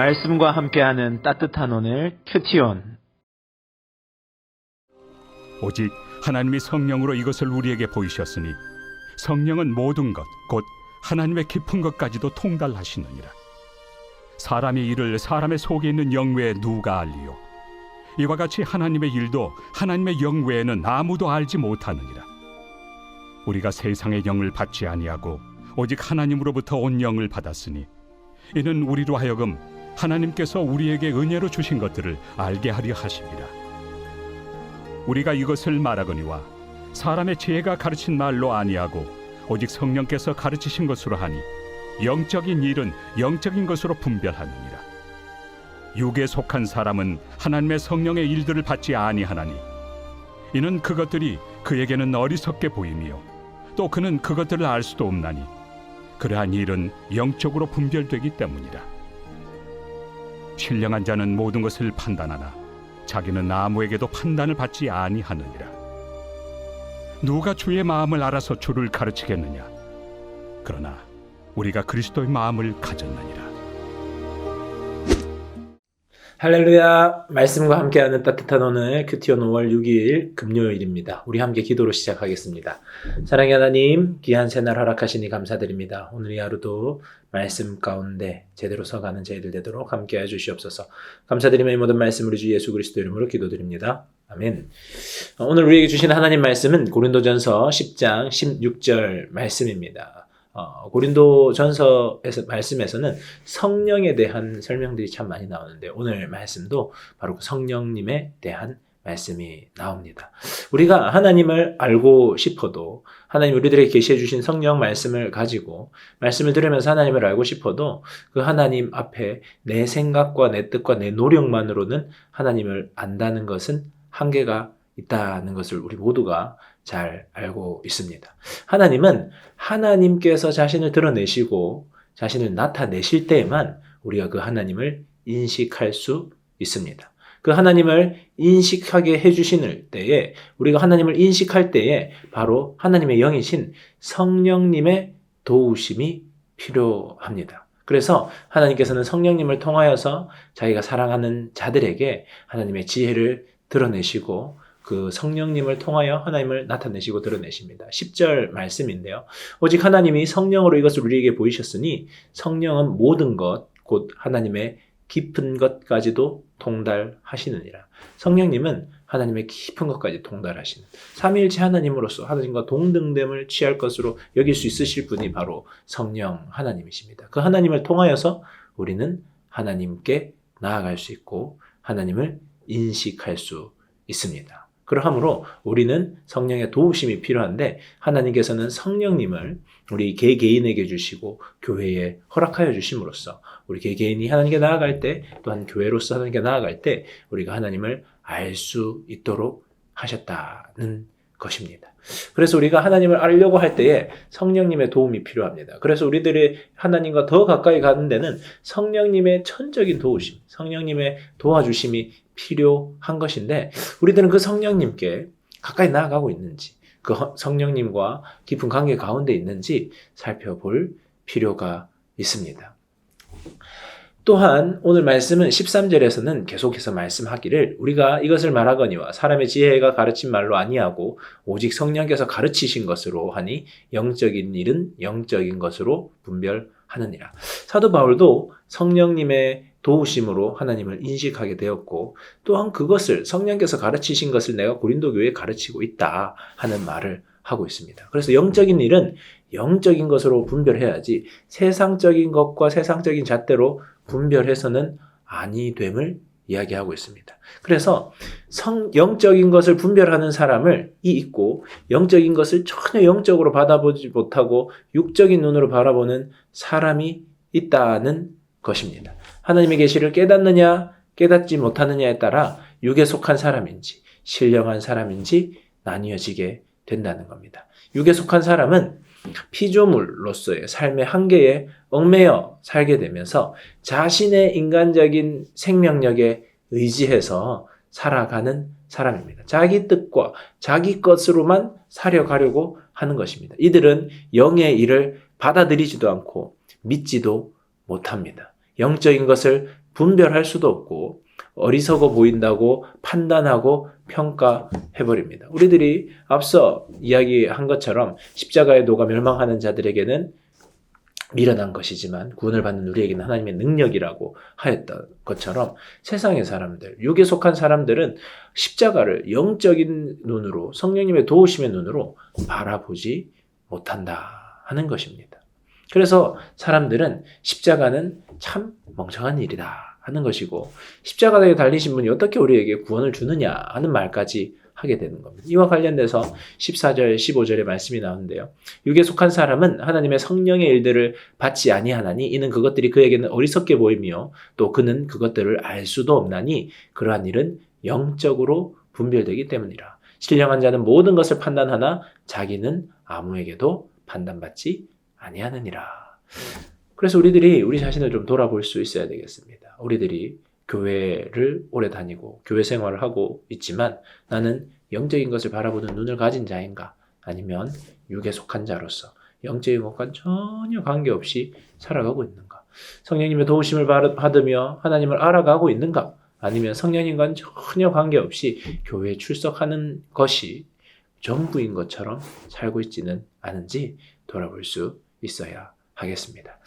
말씀과 함께하는 따뜻한 오늘 큐티온. 오직 하나님이 성령으로 이것을 우리에게 보이셨으니 성령은 모든 것 곧 하나님의 깊은 것까지도 통달하시느니라. 사람의 일을 사람의 속에 있는 영 외에 누가 알리요? 이와 같이 하나님의 일도 하나님의 영 외에는 아무도 알지 못하느니라. 우리가 세상의 영을 받지 아니하고 오직 하나님으로부터 온 영을 받았으니 이는 우리로 하여금 하나님께서 우리에게 은혜로 주신 것들을 알게 하려 하심이라 우리가 이것을 말하거니와 사람의 지혜가 가르친 말로 아니하고 오직 성령께서 가르치신 것으로 하니 영적인 일은 영적인 것으로 분별하느니라. 육에 속한 사람은 하나님의 성령의 일들을 받지 아니하나니 이는 그것들이 그에게는 어리석게 보이며 또 그는 그것들을 알 수도 없나니 그러한 일은 영적으로 분별되기 때문이라 신령한 자는 모든 것을 판단하나 자기는 아무에게도 판단을 받지 아니하느니라. 누가 주의 마음을 알아서 주를 가르치겠느냐? 그러나 우리가 그리스도의 마음을 가졌느니라. 할렐루야 말씀과 함께하는 따뜻한 오늘 큐티온 5월 6일 금요일입니다. 우리 함께 기도로 시작하겠습니다. 사랑의 하나님 귀한 새날 허락하시니 감사드립니다. 오늘 이 하루도 말씀 가운데 제대로 서가는 저희들 되도록 함께해 주시옵소서. 감사드리며 이 모든 말씀 우리 주 예수 그리스도 이름으로 기도드립니다. 아멘. 어, 오늘 우리에게 주신 하나님 말씀은 고린도전서 10장 16절 말씀입니다. 어, 고린도 전서에서 말씀에서는 성령에 대한 설명들이 참 많이 나오는데 오늘 말씀도 바로 그 성령님에 대한 말씀이 나옵니다. 우리가 하나님을 알고 싶어도 하나님 우리들에게 계시해 주신 성령 말씀을 가지고 말씀을 들으면서 하나님을 알고 싶어도 그 하나님 앞에 내 생각과 내 뜻과 내 노력만으로는 하나님을 안다는 것은 한계가 있다는 것을 우리 모두가 잘 알고 있습니다. 하나님은 하나님께서 자신을 드러내시고 자신을 나타내실 때에만 우리가 그 하나님을 인식할 수 있습니다. 그 하나님을 인식하게 해주시는 때에 우리가 하나님을 인식할 때에 바로 하나님의 영이신 성령님의 도우심이 필요합니다. 그래서 하나님께서는 성령님을 통하여서 자기가 사랑하는 자들에게 하나님의 지혜를 드러내시고 그 성령님을 통하여 하나님을 나타내시고 드러내십니다. 10절 말씀인데요. 오직 하나님이 성령으로 이것을 우리에게 보이셨으니 성령은 모든 것, 곧 하나님의 깊은 것까지도 통달하시느니라. 성령님은 하나님의 깊은 것까지 통달하시는 삼위일체 하나님으로서 하나님과 동등됨을 취할 것으로 여길 수 있으실 분이 바로 성령 하나님이십니다. 그 하나님을 통하여서 우리는 하나님께 나아갈 수 있고 하나님을 인식할 수 있습니다. 그러므로 우리는 성령의 도우심이 필요한데 하나님께서는 성령님을 우리 개개인에게 주시고 교회에 허락하여 주심으로써 우리 개개인이 하나님께 나아갈 때 또한 교회로서 하나님께 나아갈 때 우리가 하나님을 알 수 있도록 하셨다는 것입니다. 그래서 우리가 하나님을 알려고 할 때에 성령님의 도움이 필요합니다. 그래서 우리들이 하나님과 더 가까이 가는 데는 성령님의 천적인 도우심, 성령님의 도와주심이 필요한 것인데 우리들은 그 성령님께 가까이 나아가고 있는지 그 성령님과 깊은 관계 가운데 있는지 살펴볼 필요가 있습니다. 또한 오늘 말씀은 13절에서는 계속해서 말씀하기를 우리가 이것을 말하거니와 사람의 지혜가 가르친 말로 아니하고 오직 성령께서 가르치신 것으로 하니 영적인 일은 영적인 것으로 분별하느니라. 사도 바울도 성령님의 도우심으로 하나님을 인식하게 되었고 또한 그것을 성령께서 가르치신 것을 내가 고린도 교회에 가르치고 있다 하는 말을 하고 있습니다. 그래서 영적인 일은 영적인 것으로 분별해야지 세상적인 것과 세상적인 잣대로 분별해서는 아니 됨을 이야기하고 있습니다. 그래서 성 영적인 것을 분별하는 사람을 이 있고 영적인 것을 전혀 영적으로 받아보지 못하고 육적인 눈으로 바라보는 사람이 있다는 것입니다. 하나님의 계시를 깨닫느냐 깨닫지 못하느냐에 따라 육에 속한 사람인지 신령한 사람인지 나뉘어지게 된다는 겁니다. 육에 속한 사람은 피조물로서의 삶의 한계에 얽매여 살게 되면서 자신의 인간적인 생명력에 의지해서 살아가는 사람입니다. 자기 뜻과 자기 것으로만 살려가려고 하는 것입니다. 이들은 영의 일을 받아들이지도 않고 믿지도 못합니다. 영적인 것을 분별할 수도 없고 어리석어 보인다고 판단하고 평가해버립니다. 우리들이 앞서 이야기한 것처럼 십자가의 도가 멸망하는 자들에게는 미련한 것이지만 구원을 받는 우리에게는 하나님의 능력이라고 하였던 것처럼 세상의 사람들, 육에 속한 사람들은 십자가를 영적인 눈으로 성령님의 도우심의 눈으로 바라보지 못한다 하는 것입니다. 그래서 사람들은 십자가는 참 멍청한 일이다 하는 것이고 십자가에 달리신 분이 어떻게 우리에게 구원을 주느냐 하는 말까지 하게 되는 겁니다. 이와 관련돼서 14절, 15절의 말씀이 나오는데요. 육에 속한 사람은 하나님의 성령의 일들을 받지 아니하나니 이는 그것들이 그에게는 어리석게 보이며 또 그는 그것들을 알 수도 없나니 그러한 일은 영적으로 분별되기 때문이라. 신령한 자는 모든 것을 판단하나 자기는 아무에게도 판단받지 아니하느니라. 그래서 우리들이 우리 자신을 좀 돌아볼 수 있어야 되겠습니다. 우리들이 교회를 오래 다니고 교회 생활을 하고 있지만 나는 영적인 것을 바라보는 눈을 가진 자인가? 아니면 육에 속한 자로서 영적인 것과 전혀 관계없이 살아가고 있는가? 성령님의 도우심을 받- 받으며 하나님을 알아가고 있는가? 아니면 성령님과는 전혀 관계없이 교회에 출석하는 것이 전부인 것처럼 살고 있지는 않은지 돌아볼 수 있어야 하겠습니다.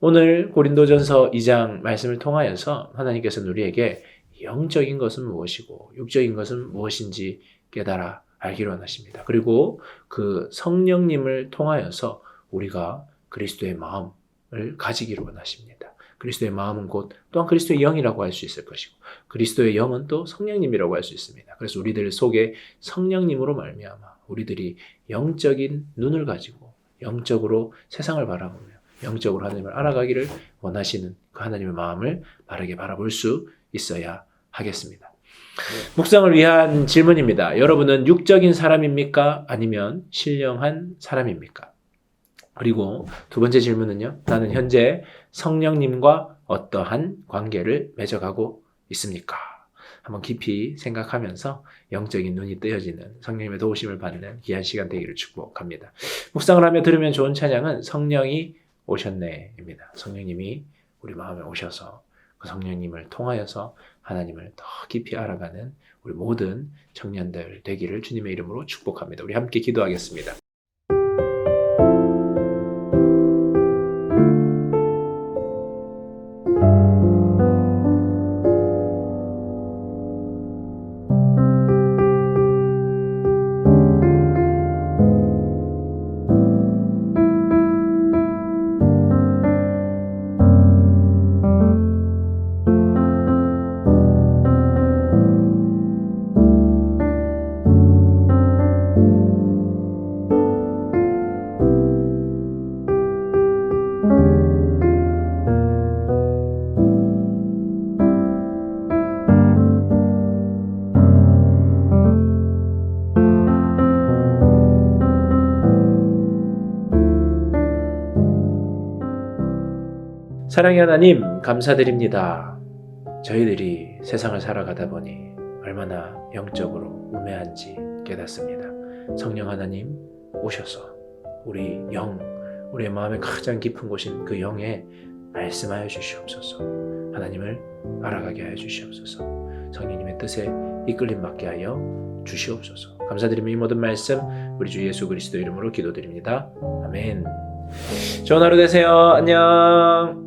오늘 고린도전서 2장 말씀을 통하여서 하나님께서는 우리에게 영적인 것은 무엇이고 육적인 것은 무엇인지 깨달아 알기로 원하십니다. 그리고 그 성령님을 통하여서 우리가 그리스도의 마음을 가지기를 원하십니다. 그리스도의 마음은 곧 또한 그리스도의 영이라고 할 수 있을 것이고 그리스도의 영은 또 성령님이라고 할 수 있습니다. 그래서 우리들 속에 성령님으로 말미암아 우리들이 영적인 눈을 가지고 영적으로 세상을 바라보며 영적으로 하나님을 알아가기를 원하시는 그 하나님의 마음을 바르게 바라볼 수 있어야 하겠습니다. 묵상을 위한 질문입니다. 여러분은 육적인 사람입니까? 아니면 신령한 사람입니까? 그리고 두 번째 질문은요. 나는 현재 성령님과 어떠한 관계를 맺어가고 있습니까? 한번 깊이 생각하면서 영적인 눈이 뜨여지는 성령님의 도우심을 받는 귀한 시간 되기를 축복합니다. 묵상을 하며 들으면 좋은 찬양은 성령이 오셨네입니다. 성령님이 우리 마음에 오셔서 그 성령님을 통하여서 하나님을 더 깊이 알아가는 우리 모든 청년들 되기를 주님의 이름으로 축복합니다. 우리 함께 기도하겠습니다. 사랑의 하나님, 감사드립니다. 저희들이 세상을 살아가다 보니 얼마나 영적으로 우매한지 깨닫습니다. 성령 하나님 오셔서 우리 영, 우리의 마음의 가장 깊은 곳인 그 영에 말씀하여 주시옵소서. 하나님을 알아가게 하여 주시옵소서. 성령님의 뜻에 이끌림 받게 하여 주시옵소서. 감사드리며 이 모든 말씀 우리 주 예수 그리스도 이름으로 기도드립니다. 아멘. 좋은 하루 되세요. 안녕.